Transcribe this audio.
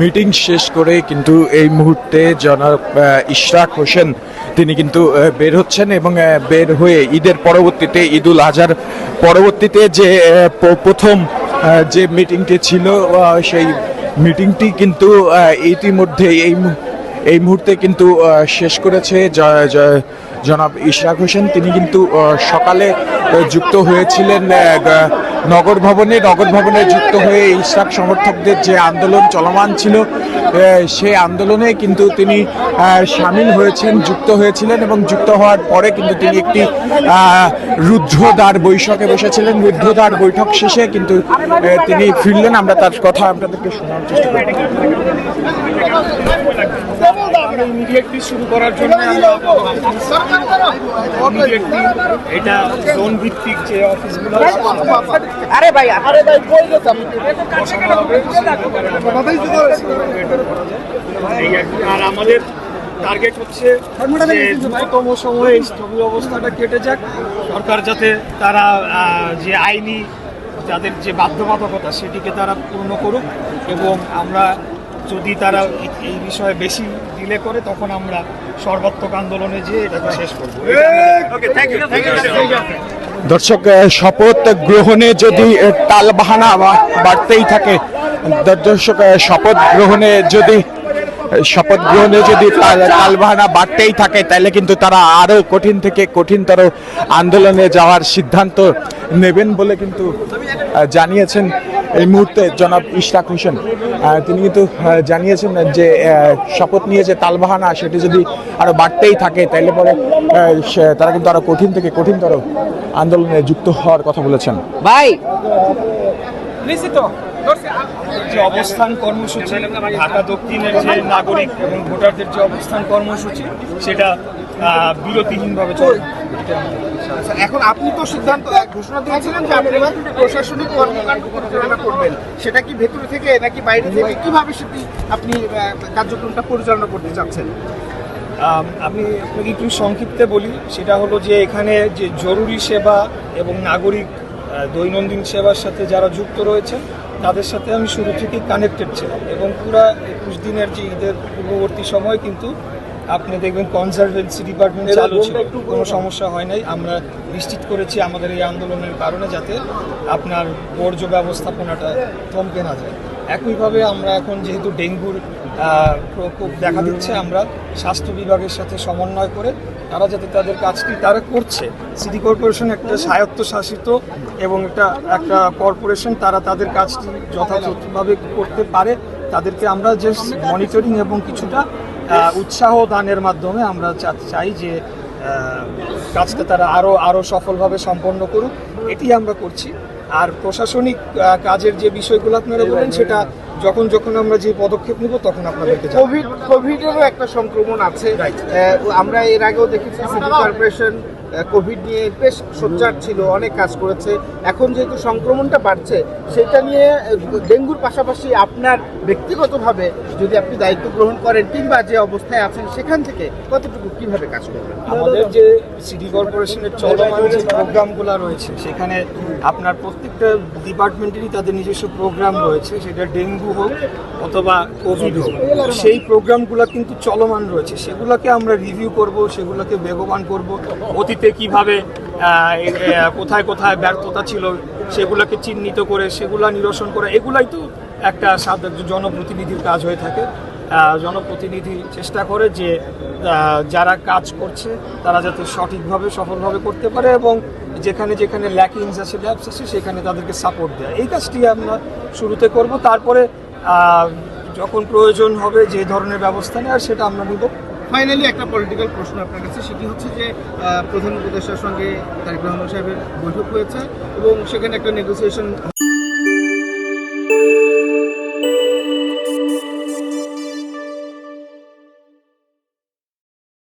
Meeting শেষ করে কিন্তু এই মুহূর্তে জনাব ইশরাক হোসেন, তিনি কিন্তু বের হচ্ছেন এবং বের হয়ে ঈদের পরবর্তীতে ঈদুল আজহার পরবর্তীতে যে প্রথম যে মিটিংটি ছিল সেই মিটিংটি কিন্তু ইতিমধ্যে এই এই মুহূর্তে কিন্তু শেষ করেছে। জনাব ইশরাক হোসেন, তিনি কিন্তু সকালে যুক্ত হয়েছিলেন নগর ভবনে। নগর ভবনে যুক্ত হয়ে ইশরাক সমর্থকদের যে আন্দোলন চলমান ছিল সেই আন্দোলনে কিন্তু তিনি সামিল হয়েছেন, যুক্ত হয়েছিলেন এবং যুক্ত হওয়ার পরে কিন্তু তিনি একটি রুদ্ধদ্বার বৈঠকে বসেছিলেন। রুদ্ধদ্বার বৈঠক শেষে কিন্তু তিনি ফিরলেন। আমরা তার কথা আপনাদেরকে শোনার চেষ্টা করি ইমিডিয়েটলি শুরু করার জন্য এটা জোন ভিত্তিক যে অফিসগুলো আরে ভাই আরে ভাই আর আমাদের টার্গেট হচ্ছে যে দ্রুততম সময়ে এই স্থবির অবস্থাটা কেটে যাক। সরকার যাতে তারা যে আইনি যাদের যে বাধ্যবাধকতা সেটিকে তারা পূর্ণ করুক এবং আমরা যদি তারা এই- বিষয়ে বেশি ডিলে করে তখন আমরা সর্বাত্মক আন্দোলনে যেয়ে এটাকে শেষ করব। দর্শক শপথ গ্রহণে যদি টালবাহানা বা- বাড়তেই থাকে দর্শক শপথ গ্রহণে যদি শপথ গ্রহণে যদি টালবাহানা বাড়তেই থাকে তাহলে কিন্তু তারা আরও কঠিন থেকে কঠিনতর আন্দোলনে যাওয়ার সিদ্ধান্ত নেবেন বলে কিন্তু জানিয়েছেন। এই মুহূর্তে জনাব ইশরাক হোসেন তিনি কিন্তু জানিয়েছেন যে শপথ নিয়ে যে তালবাহানা সেটি যদি আরও বাড়তেই থাকে তাইলে পরে তারা কিন্তু আরও কঠিন থেকে কঠিনতর আন্দোলনে যুক্ত হওয়ার কথা বলেছেন। ভাই! যে অবস্থান কর্মসূচি ঢাকা দক্ষিণের যে নাগরিক এবং ভোটারদের যে অবস্থান কর্মসূচি সেটা বিরতিহীনভাবে চলবে আচ্ছা, এখন আপনি তো সিদ্ধান্ত ঘোষণা দিয়েছিলেন যে আপনি প্রশাসনিক কর্মকাণ্ড পরিচালনা করবেন। সেটা কি ভেতরে থেকে নাকি বাইরে থেকে? কীভাবে সেটি আপনি কার্যক্রমটা পরিচালনা করতে চাচ্ছেন? আমি আপনাকে একটু সংক্ষিপ্তে বলি সেটা হলো যে এখানে যে জরুরি সেবা এবং নাগরিক দৈনন্দিন সেবার সাথে যারা যুক্ত রয়েছেন তাদের সাথে আমি শুরু থেকেই কানেক্টেড ছিলাম এবং পুরা একুশ দিনের যে ঈদের পূর্ববর্তী সময় কিন্তু আপনি দেখবেন কনজারভেন্সি ডিপার্টমেন্ট চালু ছিল। কোনো সমস্যা হয় নাই। আমরা নিশ্চিত করেছি আমাদের এই আন্দোলনের কারণে যাতে আপনার বর্জ্য ব্যবস্থাপনাটা থমকে না যায়। একইভাবে আমরা এখন যেহেতু ডেঙ্গুর প্রকোপ দেখা দিচ্ছে আমরা স্বাস্থ্য বিভাগের সাথে সমন্বয় করে তারা যাতে তাদের কাজটি তারা করছে। সিটি কর্পোরেশন একটা স্বায়ত্তশাসিত এবং একটা একটা কর্পোরেশন তারা তাদের কাজটি যথাযথভাবে করতে পারে। তাদেরকে আমরা জাস্ট মনিটরিং এবং কিছুটা উৎসাহ দানের মাধ্যমে আমরা চাই যে কাজটা তারা আরও আরও সফলভাবে সম্পন্ন করুক। এটি আমরা করছি। আর প্রশাসনিক কাজের যে বিষয়গুলো আপনারা বলেন সেটা যখন যখন আমরা যে পদক্ষেপ নিব তখন আপনাদেরকে কোভিড কোভিডেরও একটা সংক্রমণ আছে. আমরা এর আগেও দেখেছি সিটি কর্পোরেশন কোভিড নিয়ে বেশ সোচ্চার ছিল, অনেক কাজ করেছে। এখন যেহেতু সংক্রমণটা বাড়ছে, সেটা নিয়ে ডেঙ্গুর পাশাপাশি আপনার ব্যক্তিগতভাবে যদি আপনি দায়িত্ব গ্রহণ করেন কিংবা যে অবস্থায় আছেন সেখান থেকে কতটুকু, কীভাবে কাজ করবেন? আমাদের যে সিটি কর্পোরেশনের চলমান যে প্রোগ্রামগুলো রয়েছে, সেখানে আপনার প্রত্যেকটা ডিপার্টমেন্টেরই তাদের নিজস্ব প্রোগ্রাম রয়েছে, সেটা ডেঙ্গু হোক অথবা কোভিড হোক। সেই প্রোগ্রামগুলো কিন্তু চলমান রয়েছে, সেগুলোকে আমরা রিভিউ করব, সেগুলোকে বেগবান করব, অতীতে কীভাবে এ- এ, কোথায় কোথায় ব্যর্থতা ছিল সেগুলোকে চিহ্নিত করে সেগুলা নিরসন করে এগুলাই তো একটা সাধারণ জনপ্রতিনিধির কাজ হয়ে থাকে। জনপ্রতিনিধি চেষ্টা করে যে যারা কাজ করছে তারা যাতে সঠিকভাবে সফলভাবে করতে পারে এবং যেখানে যেখানে ল্যাকিংস আছে ল্যাবস আছে সেখানে তাদেরকে সাপোর্ট দেয়। এই কাজটি আমরা শুরুতে করব। তারপরে যখন প্রয়োজন হবে যে ধরনের ব্যবস্থা নেওয়ার সেটা আমরা নিব। ফাইনালি একটা পলিটিক্যাল প্রশ্ন আপনার কাছে, সেটি হচ্ছে যে প্রধান উপদেষ্টার সঙ্গে তারেক রহমান সাহেবের বৈঠক হয়েছে এবং সেখানে একটা নেগোসিয়েশন